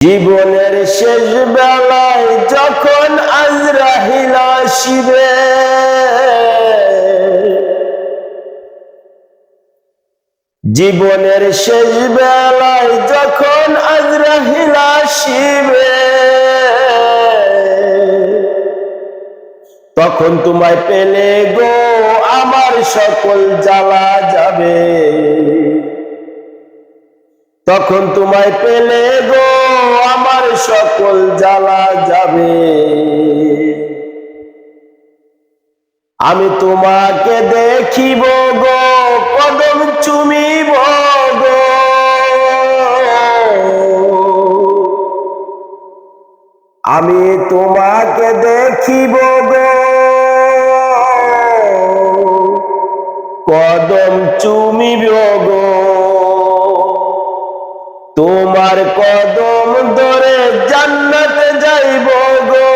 জীবনের শেষ বেলায় যখন আজরাহিল আসিবে, জীবনের শেষ বেলায় যখন আজরাহিল আসিবে, তখন তোমায় পেলে গো আমার সকল জ্বালা যাবে। তখন তোমায় পেলে গো, আমার সকল জ্বালা যাবে। আমি তোমাকে দেখিব গো, কদম চুমিব গো। আমি তোমাকে দেখিব গো, কদম চুমিব গো। তোমার কদম ধরে জান্নাতে যাইব গো।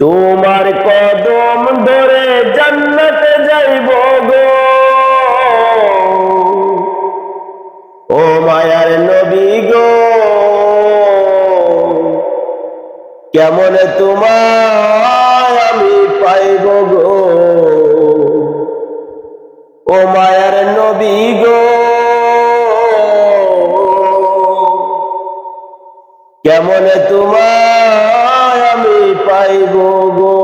তোমার কদম ধরে জান্নাতে যাইব গো। ও মায়ার নবী গো, কেমন তোমার আমি পাইব গো? ও মায়ার নবী গো। কেমন তোমায় আমি পাইব গো?